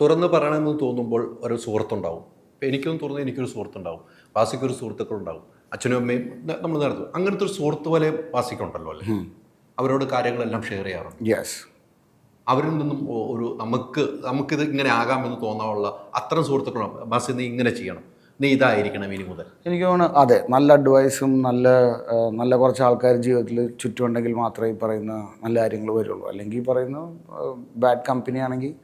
തുറന്ന് പറയണമെന്ന് തോന്നുമ്പോൾ ഒരു സുഹൃത്തുണ്ടാവും. എനിക്കും എനിക്കൊന്നും തോന്നുന്നു എനിക്കൊരു സുഹൃത്തുണ്ടാവും. വാസിക്കൊരു സുഹൃത്തുക്കളുണ്ടാവും. അച്ഛനും അമ്മയും നമ്മൾ നടത്തും. അങ്ങനത്തെ ഒരു സുഹൃത്ത് പോലെ വാസിക്കുണ്ടല്ലോ അല്ലേ? അവരോട് കാര്യങ്ങളെല്ലാം ഷെയർ ചെയ്യാറുണ്ട്. യെസ് അവരിൽ നിന്നും ഒരു നമുക്ക് നമുക്കിത് ഇങ്ങനെ ആകാമെന്ന് തോന്നാനുള്ള അത്തരം സുഹൃത്തുക്കളാണ് ബാസി നീ ഇങ്ങനെ ചെയ്യണം. നീ ഇതായിരിക്കണം ഇനി മുതൽ. എനിക്ക് തോന്നുന്നു അതെ നല്ല അഡ്വൈസും നല്ല നല്ല കുറച്ച് ആൾക്കാർ ജീവിതത്തിൽ ചുറ്റുമുണ്ടെങ്കിൽ മാത്രമേ ഈ പറയുന്ന നല്ല കാര്യങ്ങൾ വരുള്ളൂ. അല്ലെങ്കിൽ ഈ പറയുന്ന ബാഡ് കമ്പനി ആണെങ്കിൽ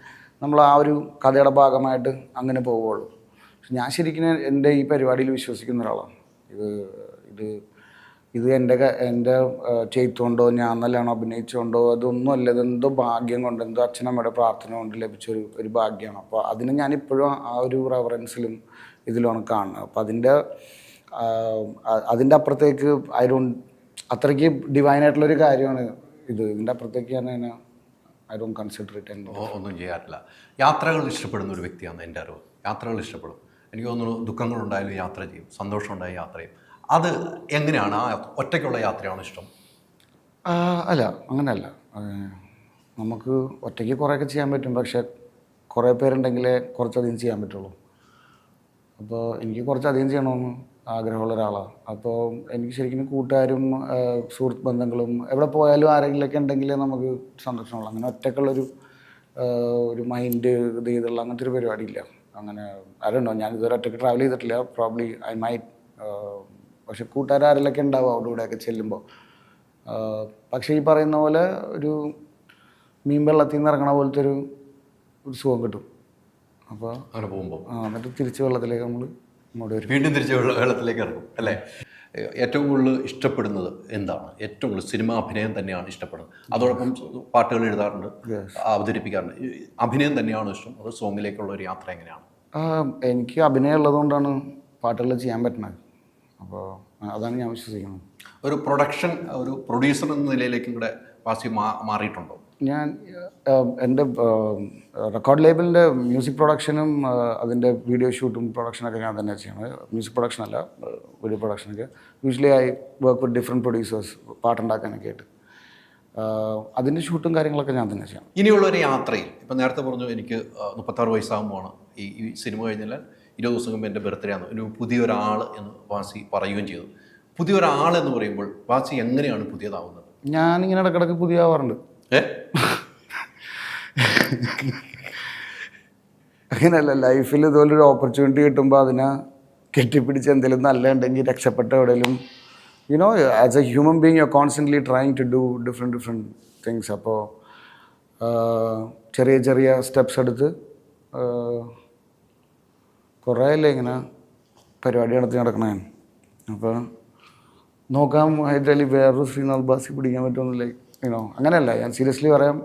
നമ്മൾ ആ ഒരു കഥയുടെ ഭാഗമായിട്ട് അങ്ങനെ പോവുകയുള്ളൂ. ഞാൻ ശരിക്കും എന്റെ ഈ പരിപാടിയിൽ വിശ്വസിക്കുന്ന ഒരാളാണ്. ഇത് ഇത് ഇത് എന്റെ എന്റെ ചെയ്തുകൊണ്ടോ ഞാൻ നല്ലോണം അഭിനയിച്ചുകൊണ്ടോ അതൊന്നും അല്ല. ഇതെന്തോ ഭാഗ്യം കൊണ്ട് എന്തോ അച്ഛനമ്മയുടെ പ്രാർത്ഥന കൊണ്ട് ലഭിച്ചൊരു ഒരു ഭാഗ്യമാണ്. അപ്പോൾ അതിന് ഞാനിപ്പോഴും ആ ഒരു റെഫറൻസിലും ഇതിലാണ് കാണുന്നത്. അപ്പോൾ അതിന്റെ അതിന്റെ അപ്പുറത്തേക്ക് ഡോണ്ട് അത്രയ്ക്ക് ഡിവൈനായിട്ടുള്ളൊരു കാര്യമാണ് ഇത്. ഇതിന്റെ അപ്പുറത്തേക്ക് ഞാൻ അതിനെ ഐ ഡോണ്ട് കൺസിഡർ ഇറ്റ് ഒന്നും ചെയ്യാറില്ല. യാത്രകൾ ഇഷ്ടപ്പെടുന്ന ഒരു വ്യക്തിയാണ് എന്റെ അറിവ്. യാത്രകൾ ഇഷ്ടപ്പെടും. എനിക്ക് തോന്നുന്നു ദുഃഖങ്ങളുണ്ടായാലും യാത്ര ചെയ്യും. സന്തോഷമുണ്ടായ യാത്ര ചെയ്യും. അത് എങ്ങനെയാണ്? ആ ഒറ്റയ്ക്കുള്ള യാത്രയാണോ ഇഷ്ടം? അല്ല അങ്ങനെയല്ല നമുക്ക് ഒറ്റയ്ക്ക് കുറേയൊക്കെ ചെയ്യാൻ പറ്റും. പക്ഷേ കുറേ പേരുണ്ടെങ്കിലേ കുറച്ചധികം ചെയ്യാൻ പറ്റുള്ളൂ. അപ്പോൾ എനിക്ക് കുറച്ചധികം ചെയ്യണമെന്ന് ആഗ്രഹമുള്ള ഒരാളാണ്. അപ്പോൾ എനിക്ക് ശരിക്കും കൂട്ടുകാരും സുഹൃത്ത് ബന്ധങ്ങളും എവിടെ പോയാലും ആരെങ്കിലുമൊക്കെ ഉണ്ടെങ്കിലേ നമുക്ക് സന്തോഷമുള്ളൂ അങ്ങനെ ഒറ്റക്കുള്ളൊരു ഒരു മൈൻഡ് ഇത് ചെയ്തുള്ള അങ്ങനത്തെ ഒരു പരിപാടിയില്ല. അങ്ങനെ ആരുണ്ടോ ഞാൻ ഇതുവരെ ഒറ്റയ്ക്ക് ട്രാവൽ ചെയ്തിട്ടില്ല. പ്രോബ്ലി ഐ മൈ പക്ഷെ കൂട്ടുകാർ ആരെങ്കിലൊക്കെ ഉണ്ടാവും അവിടെ ഇവിടെയൊക്കെ ചെല്ലുമ്പോൾ പക്ഷേ ഈ പറയുന്ന പോലെ ഒരു മീൻ വെള്ളത്തിൽ നിന്ന് ഇറങ്ങണ പോലത്തെ ഒരു ഒരു സുഖം കിട്ടും. അപ്പോൾ അങ്ങനെ പോകുമ്പോൾ ആ എന്നിട്ട് തിരിച്ച് വെള്ളത്തിലേക്ക് നമ്മൾ വീണ്ടും തിരിച്ച് വെള്ള- വെള്ളത്തിലേക്ക് ഇറങ്ങും അല്ലേ? ഏറ്റവും കൂടുതൽ ഇഷ്ടപ്പെടുന്നത് എന്താണ്? ഏറ്റവും കൂടുതൽ സിനിമ അഭിനയം തന്നെയാണ് ഇഷ്ടപ്പെടുന്നത്. അതോടൊപ്പം പാട്ടുകൾ എഴുതാറുണ്ട് അവതരിപ്പിക്കാറുണ്ട്. അഭിനയം തന്നെയാണ് ഇഷ്ടം? അത് സോങ്ങിലേക്കുള്ള ഒരു യാത്ര എങ്ങനെയാണ്? എനിക്ക് അഭിനയം ഉള്ളതുകൊണ്ടാണ് പാട്ടുകൾ ചെയ്യാൻ പറ്റുന്നത്. അപ്പോൾ അതാണ് ഞാൻ വിശ്വസിക്കുന്നത്. ഒരു പ്രൊഡക്ഷൻ ഒരു പ്രൊഡ്യൂസർ എന്ന നിലയിലേക്കും കൂടെ വാസി മാ- മാറിയിട്ടുണ്ടോ? ഞാൻ എന്റെ റെക്കോർഡ് ലേബിളിന്റെ മ്യൂസിക് പ്രൊഡക്ഷനും അതിന്റെ വീഡിയോ ഷൂട്ടും പ്രൊഡക്ഷനൊക്കെ ഞാൻ തന്നെ ചെയ്യണത്. മ്യൂസിക് പ്രൊഡക്ഷൻ അല്ല video പ്രൊഡക്ഷനൊക്കെ. Usually I work with different producers പാട്ടുണ്ടാക്കാനൊക്കെ ആയിട്ട്. അതിന്റെ ഷൂട്ടും കാര്യങ്ങളൊക്കെ ഞാൻ തന്നെ ചെയ്യണം. ഇനിയുള്ള ഒരു യാത്രയിൽ ഇപ്പം നേരത്തെ പറഞ്ഞു എനിക്ക് മുപ്പത്താറ് വയസ്സാകുമ്പോഴാണ് ഈ ഈ സിനിമ കഴിഞ്ഞാൽ ഇരുപത് ദിവസം മുമ്പ് എന്റെ ബർത്ത്ഡേ ആണ്. ഒരു പുതിയൊരാൾ എന്ന് വാസി പറയുകയും ചെയ്തു. പുതിയൊരാൾ എന്ന് പറയുമ്പോൾ വാസി എങ്ങനെയാണ് പുതിയതാവുന്നത്? ഞാനിങ്ങനെ ഇടക്കിടക്ക് പുതിയ ആവാറുണ്ട് അങ്ങനെയല്ല ലൈഫിൽ ഇതുപോലെ ഒരു ഓപ്പർച്യൂണിറ്റി കിട്ടുമ്പോൾ അതിനെ കെട്ടിപ്പിടിച്ച് എന്തെങ്കിലും നല്ല ഉണ്ടെങ്കിൽ രക്ഷപ്പെട്ട എവിടെയെങ്കിലും you know as a human being you constantly trying to do different different things അപ്പോൾ ചെറിയ ചെറിയ സ്റ്റെപ്സ് എടുത്ത് കുറേ അല്ലേ ഇങ്ങനെ പരിപാടി നടത്തി നടക്കണേ. അപ്പോൾ നോക്കാം ഹൈദരാലി വേറൊരു ശ്രീനാഥ് ബാസി പിടിക്കാൻ പറ്റുമെന്നില്ല യുനോ അങ്ങനെയല്ല. ഞാൻ സീരിയസ്ലി പറയാം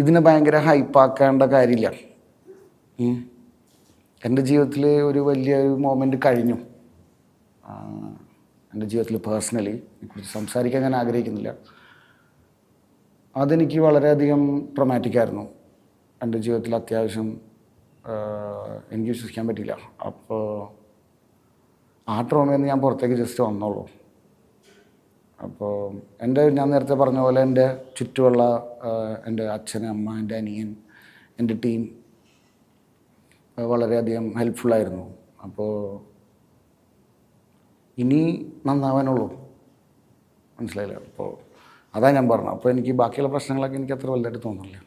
ഇതിനെ ഭയങ്കര ഹൈപ്പാക്കേണ്ട കാര്യമില്ല. എന്റെ ജീവിതത്തിൽ ഒരു വലിയ ഒരു മൊമെന്റ് കഴിഞ്ഞു എന്റെ ജീവിതത്തിൽ പേഴ്സണലി ഇതിനെക്കുറിച്ച് സംസാരിക്കാൻ ഞാൻ ആഗ്രഹിക്കുന്നില്ല. അതെനിക്ക് വളരെയധികം ട്രൊമാറ്റിക് ആയിരുന്നു. എന്റെ ജീവിതത്തിൽ അത്യാവശ്യം എനിക്ക് വിശ്വസിക്കാൻ പറ്റില്ല അപ്പോൾ ആ ട്രോമയിൽ നിന്ന് ഞാൻ പുറത്തേക്ക് ജസ്റ്റ് വന്നോളൂ. അപ്പോൾ എന്റെ ഞാൻ നേരത്തെ പറഞ്ഞ പോലെ എന്റെ ചുറ്റുമുള്ള എന്റെ അച്ഛൻ അമ്മ എന്റെ അനിയൻ എന്റെ ടീം വളരെയധികം ഹെൽപ്ഫുള്ളായിരുന്നു അപ്പോൾ ഇനി നന്നാവാനുള്ളൂ. മനസ്സിലായില്ല? അപ്പോൾ അതാണ് ഞാൻ പറഞ്ഞത്. അപ്പോൾ എനിക്ക് ബാക്കിയുള്ള പ്രശ്നങ്ങളൊക്കെ എനിക്ക് അത്ര വലുതായിട്ട് തോന്നുന്നില്ല.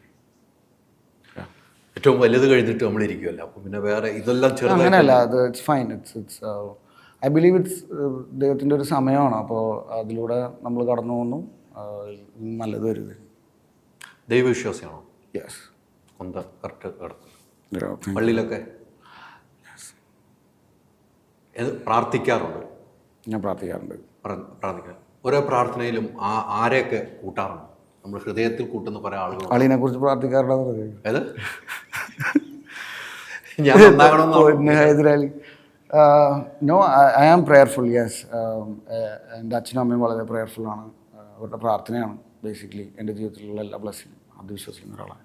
ഏറ്റവും വലുത് കഴിഞ്ഞിട്ട് നമ്മൾ ഇരിക്കുമല്ലോ അപ്പം പിന്നെ വേറെ ഇതെല്ലാം അങ്ങനെയല്ല അത് it's fine it's it's I believe it's ദൈവത്തിന്റെ ഒരു സമയമാണ്. അപ്പോൾ അതിലൂടെ നമ്മൾ കടന്നു പോകുന്നു. നല്ലത് വരുത്. ദൈവവിശ്വാസിയാണോ? യെസ് എന്താ കറക്റ്റ് കറക്റ്റ് പള്ളിയിലൊക്കെ? പ്രാർത്ഥിക്കാറുണ്ട്? ഞാൻ പ്രാർത്ഥിക്കാറുണ്ട്. പ്ര- പ്രാർത്ഥിക്കാൻ ഓരോ പ്രാർത്ഥനയിലും ആ ആരെയൊക്കെ കൂട്ടാറുണ്ട്? നമ്മൾ ഹൃദയത്തിൽ കൂട്ടുന്ന പല ആളുകൾ അളിനെ കുറിച്ച് പ്രാർത്ഥിക്കാറുണ്ടോ? ഏത്? Hyderali. No I am prayerful yes എന്റെ അച്ഛനും അമ്മയും വളരെ പ്രയർഫുൾ ആണ്. അവരുടെ പ്രാർത്ഥനയാണ് ബേസിക്കലി എന്റെ ജീവിതത്തിലുള്ള എല്ലാ ബ്ലെസ്സിങ്ങും അത് വിശ്വസിക്കുന്ന ഒരാളാണ്.